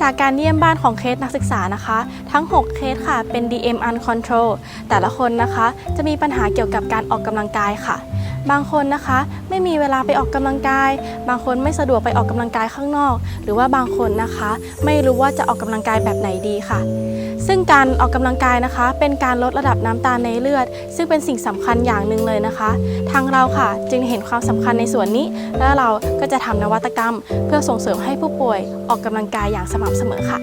จากการเยี่ยมบ้านของเคสนักศึกษานะคะ ทั้ง 6 เคสค่ะเป็น DM uncontrol แต่ละคนนะคะจะมีปัญหาเกี่ยวกับการออกกำลังกายค่ะ บางคนนะคะไม่มีเวลาไปออกกำลังกาย บางคนไม่สะดวกไปออกกำลังกายข้างนอก หรือว่าบางคนนะคะ ไม่รู้ว่าจะออกกำลังกายแบบไหนดีค่ะ ซึ่งการออกกำลังกายนะคะ เป็นการลดระดับน้ำตาลในเลือด ซึ่งเป็นสิ่งสำคัญอย่างหนึ่งเลยนะคะ ทางเราค่ะจึงเห็นความสำคัญในส่วนนี้ และเราก็จะทำนวัตกรรม เพื่อส่งเสริมให้ผู้ป่วยออกกำลังกายอย่างสม่ำเสมอค่ะ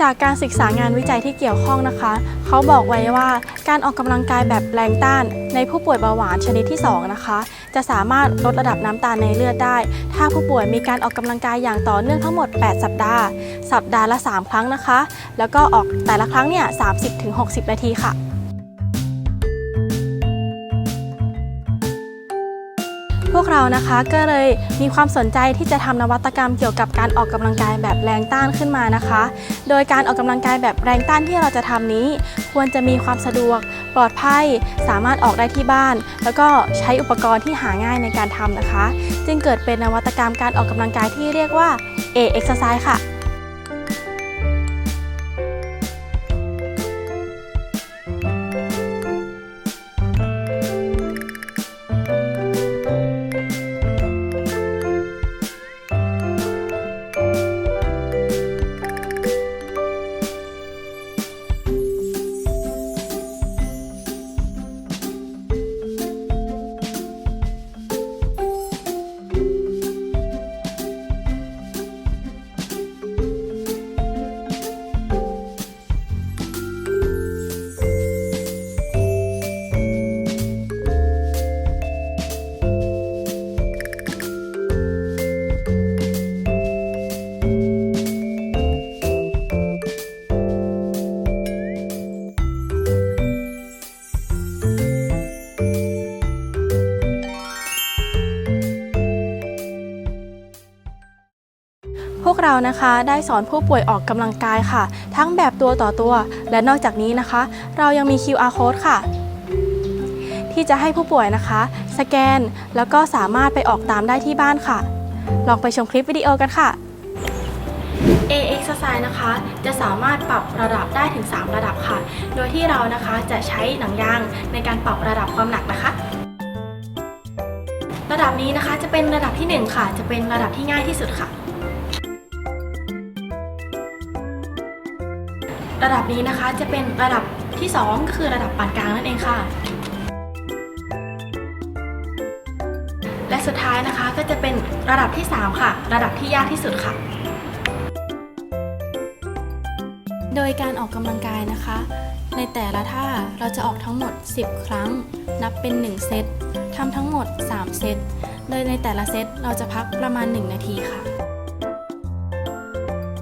จากการศึกษางานวิจัยที่เกี่ยวข้องนะคะ เขาบอกไว้ว่าการออกกำลังกายแบบแรงต้านในผู้ป่วยเบาหวานชนิดที่ 2 นะคะ จะสามารถลดระดับน้ำตาลในเลือดได้ ถ้าผู้ป่วยมีการออกกำลังกายอย่างต่อเนื่องทั้งหมด 8 สัปดาห์ สัปดาห์ละ 3 ครั้งนะคะ แล้วก็ออกแต่ละครั้งเนี่ย30-60 นาทีค่ะ พวกเรานะคะก็เลยมีความสนใจที่จะทำนวัตกรรมเกี่ยวกับการออกกำลังกายแบบแรงต้านขึ้นมานะคะ โดยการออกกำลังกายแบบแรงต้านที่เราจะทำนี้ ควรจะมีความสะดวก ปลอดภัย สามารถออกได้ที่บ้าน แล้วก็ใช้อุปกรณ์ที่หาง่ายในการทำนะคะ จึงเกิดเป็นนวัตกรรมการออกกำลังกายที่เรียกว่า A exercise ค่ะ วกเรานะคะได้สอนผู้ป่วยออกกำลังกายค่ะ ทั้งแบบตัวต่อตัว และนอกจากนี้นะคะ เรายังมี QR code ค่ะ ที่จะให้ผู้ป่วยนะคะ สแกนแล้วก็สามารถไปออกตามได้ที่บ้านค่ะ ลองไปชมคลิปวิดีโอกันค่ะ A exercise นะคะ จะสามารถปรับระดับได้ถึง 3 ระดับค่ะ โดยที่เรานะคะจะใช้หนังยางในการปรับระดับความหนักนะคะ ระดับนี้นะคะจะเป็นระดับที่ 1 ค่ะ จะเป็นระดับที่ง่ายที่สุดค่ะ ระดับนี้นะคะจะเป็นระดับที่2ก็คือระดับปานกลางนั่นเองค่ะ และสุดท้ายนะคะก็จะเป็นระดับที่ 3 ค่ะ ระดับที่ยากที่สุดค่ะ โดยการออกกำลังกายนะคะ ในแต่ละท่าเราจะออกทั้งหมด 10 ครั้ง นับเป็น 1 เซตทำทั้งหมด 3 เซต โดยในแต่ละเซตเราจะพักประมาณ 1 นาทีค่ะ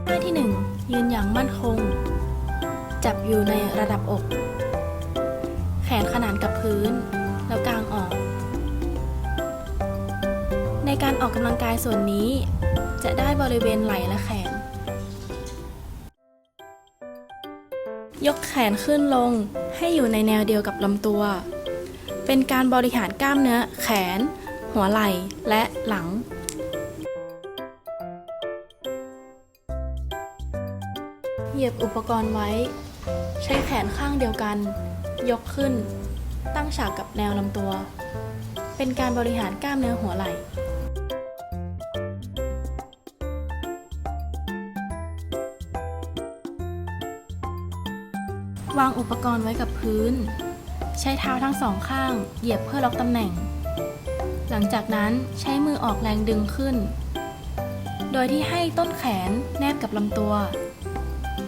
ท่าที่ 1 ยืนอย่างมั่นคง จับอยู่ในระดับอก แขนขนานกับพื้น แล้วกางออก ในการออกกำลังกายส่วนนี้ จะได้บริเวณไหล่และแขน ยกแขนขึ้นลงให้อยู่ในแนวเดียวกับลำตัว เป็นการบริหารกล้ามเนื้อแขน หัวไหล่และหลังเหยียบอุปกรณ์ไว้ ใช้แขนข้างเดียวกัน ยกขึ้น ตั้งฉากกับแนวลำตัว เป็นการบริหารกล้ามเนื้อหัวไหล่วางอุปกรณ์ไว้กับพื้น ใช้เท้าทั้งสองข้าง เหยียบเพื่อล็อกตำแหน่ง หลังจากนั้นใช้มือออกแรงดึงขึ้น โดยที่ให้ต้นแขนแนบกับลำตัว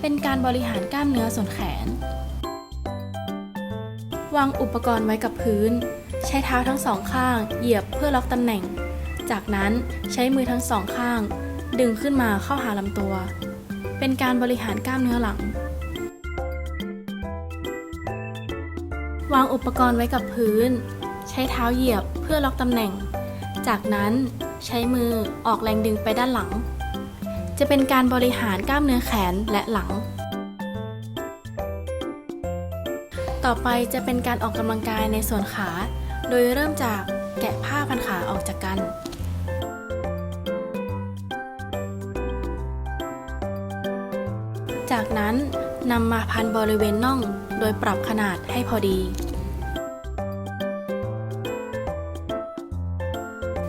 เป็นการบริหารกล้ามเนื้อส่วนแขน วางอุปกรณ์ไว้กับพื้น ใช้เท้าทั้งสองข้าง เหยียบเพื่อล็อกตำแหน่ง จากนั้นใช้มือทั้งสองข้าง ดึงขึ้นมาเข้าหาลำตัว เป็นการบริหารกล้ามเนื้อหลัง วางอุปกรณ์ไว้กับพื้น ใช้เท้าเหยียบเพื่อล็อกตำแหน่ง จากนั้นใช้มือออกแรงดึงไปด้านหลัง จะเป็นการบริหารกล้ามเนื้อแขนและหลัง ต่อไปจะเป็นการออกกำลังกายในส่วนขา โดยเริ่มจากแกะผ้าพันขาออกจากกันจากนั้นนำมาพันบริเวณน่องโดยปรับขนาดให้พอดี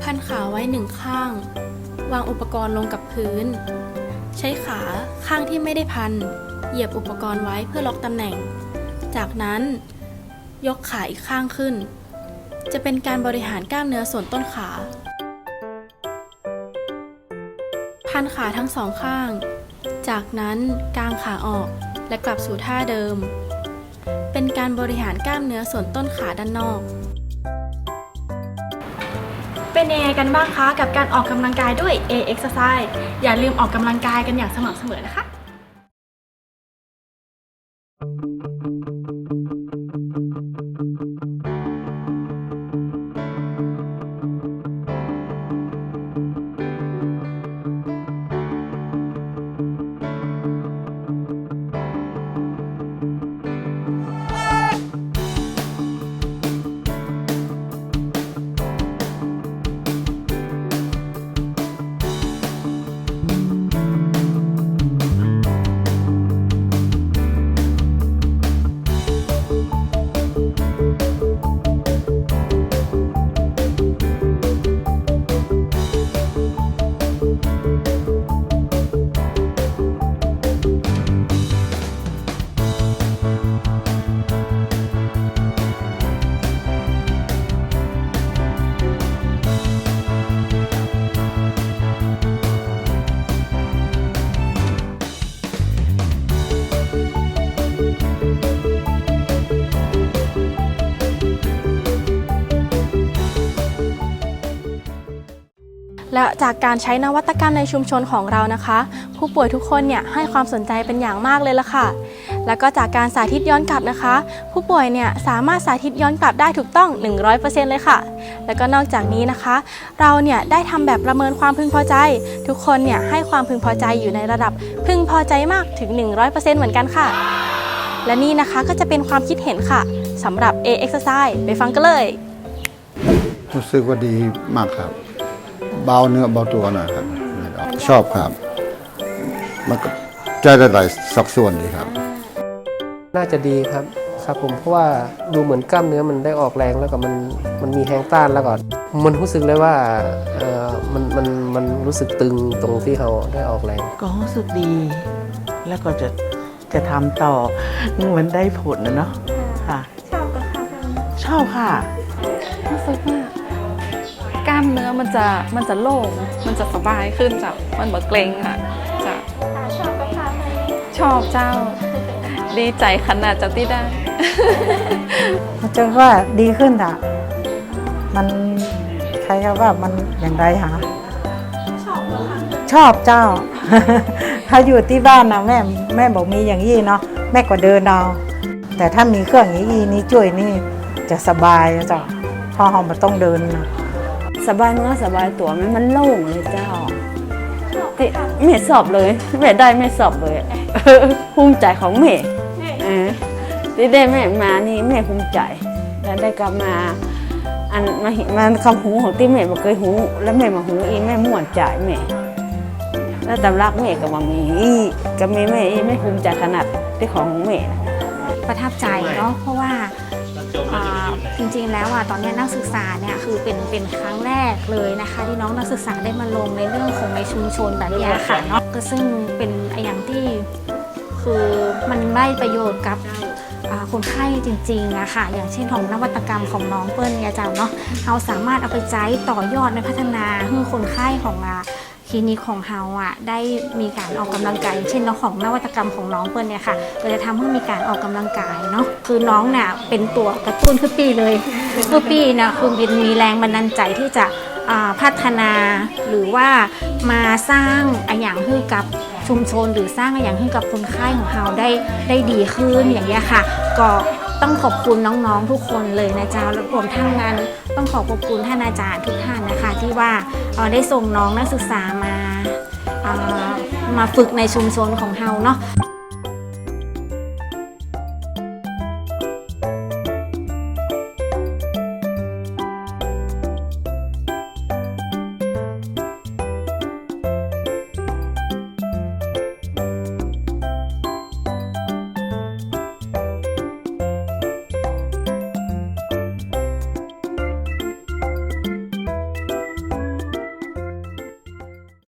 พันขาไว้หนึ่งข้าง วางอุปกรณ์ลงกับพื้น ใช้ขาข้างที่ไม่ได้พัน เหยียบอุปกรณ์ไว้เพื่อล็อกตำแหน่ง จากนั้น ยกขาอีกข้างขึ้น จะเป็นการบริหารกล้ามเนื้อส่วนต้นขา พันขาทั้งสองข้าง จากนั้นกางขาออกและกลับสู่ท่าเดิม เป็นการบริหารกล้ามเนื้อส่วนต้นขาด้านนอก เป็นยังไงกันบ้างคะกับการออกกำลังกายด้วย A exercise อย่าลืมออกกำลังกายกันอย่างสม่ำเสมอนะคะ และจากการใช้นวัตกรรมในชุมชนของเรานะคะ ผู้ป่วยทุกคนเนี่ยให้ความสนใจเป็นอย่างมากเลยละค่ะ แล้วก็จากการสาธิตย้อนกลับนะคะ ผู้ป่วยเนี่ยสามารถสาธิตย้อนกลับได้ถูกต้อง 100%เลยค่ะ แล้วก็นอกจากนี้นะคะ เราเนี่ยได้ทำแบบประเมินความพึงพอใจ ทุกคนเนี่ยให้ความพึงพอใจอยู่ในระดับพึงพอใจมากถึง 100%เหมือนกันค่ะ และนี่นะคะก็จะเป็นความคิดเห็นค่ะสำหรับ A exercise ไปฟังกันเลยรู้สึกว่าดีมากครับ เบาเนื้อเบาตัวหน่อยครับ ชอบครับ มันก็ใจได้หลายสักส่วนดีครับ น่าจะดีครับครับผมเพราะว่าดูเหมือนกล้ามเนื้อมันได้ออกแรงแล้วก็มันมันมีแรงต้านแล้วก็มันรู้สึกเลยว่าเออมันมันมันรู้สึกตึงตรงที่เราได้ออกแรง ก็รู้สึกดี แล้วก็จะจะทำต่อมันได้ผลนะเนาะค่ะ ชอบก็ค่ะ ชอบค่ะรู้สึกว่ากล้าม เนื้อมันจะมันจะโล่ง มันจะสบายขึ้นจ้ะมันเหมือนเกรงอะจ้ะชอบก็ค่ะชอบเจ้า ดีใจขนาดจะที่ได้มันจะว่าดีขึ้นอะ มันใครก็ว่ามันอย่างไรหาชอบเจ้า ถ้าอยู่ที่บ้านนะแม่แม่บอกมีอย่างนี้เนาะแม่ก็เดินเอาแต่ถ้ามีเครื่องอย่างนี้นี้ช่วยนี่จะสบายเจ้าเพอเราไม่ต้องเดินนะ สบายเนื้อสบายตัวไหมมันโล่งเลยเจ้าที่แม่สอบเลยแม่ได้แม่สอบเลยภูมิใจของแม่เออที่ได้แม่มานี่แม่ภูมิใจแล้วได้กลับมาอันมาเห็นมันคำหูของที่แม่บ่เคยหู แล้วแม่มาหูอีแม่ม่วนใจแม่แล้วตำรักแม่ก็ว่ามีอีก็มีแม่อีแม่ภูมิใจขนาดที่ของของแม่ประทับใจเนาะเพราะว่า จริงๆแล้วอะตอนเนี้ยนักศึกษาเนี่ยคือเป็นเป็นครั้งแรกเลยนะคะ ที่น้องนักศึกษาได้มาลงในเรื่องของในชุมชนแบบเนี้ยค่ะเนาะก็ซึ่งเป็นอย่างที่คือมันได้ประโยชน์กับอ่าคนไข้จริงๆอะค่ะ อย่างเช่นของนวัตกรรมของน้องเปิ้ลเนี่ยเจ้าเนาะเราสามารถเอาไปใช้ต่อยอดในพัฒนาให้คนไข้ของเรา คลินิกของเฮาอะได้มีการออกกำลังกายเช่นเนาของนวัตกรรมของน้องเปิ้ลเนี่ยค่ะก็จะทำให้มีการออกกำลังกายเนาะคือน้องน่ะเป็นตัวกระตุ้นคือปีเลยคือปีนะคือมีมีแรงบันดาลใจที่จะพัฒนาหรือว่ามาสร้างอะอย่างให้กับชุมชนหรือสร้างอะอย่างให้กับคนไข้ของเฮาได้ได้ดีขึ้นอย่างเงี้ยค่ะ ก็ต้องขอบคุณน้องๆทุกคนเลยนะจ้าและรวมทั้งนั้นต้องขอขอบคุณท่านอาจารย์ทุกท่านนะคะ ที่ว่าเอ่อได้ส่งน้องนักศึกษามามาฝึกในชุมชนของเฮาเนาะ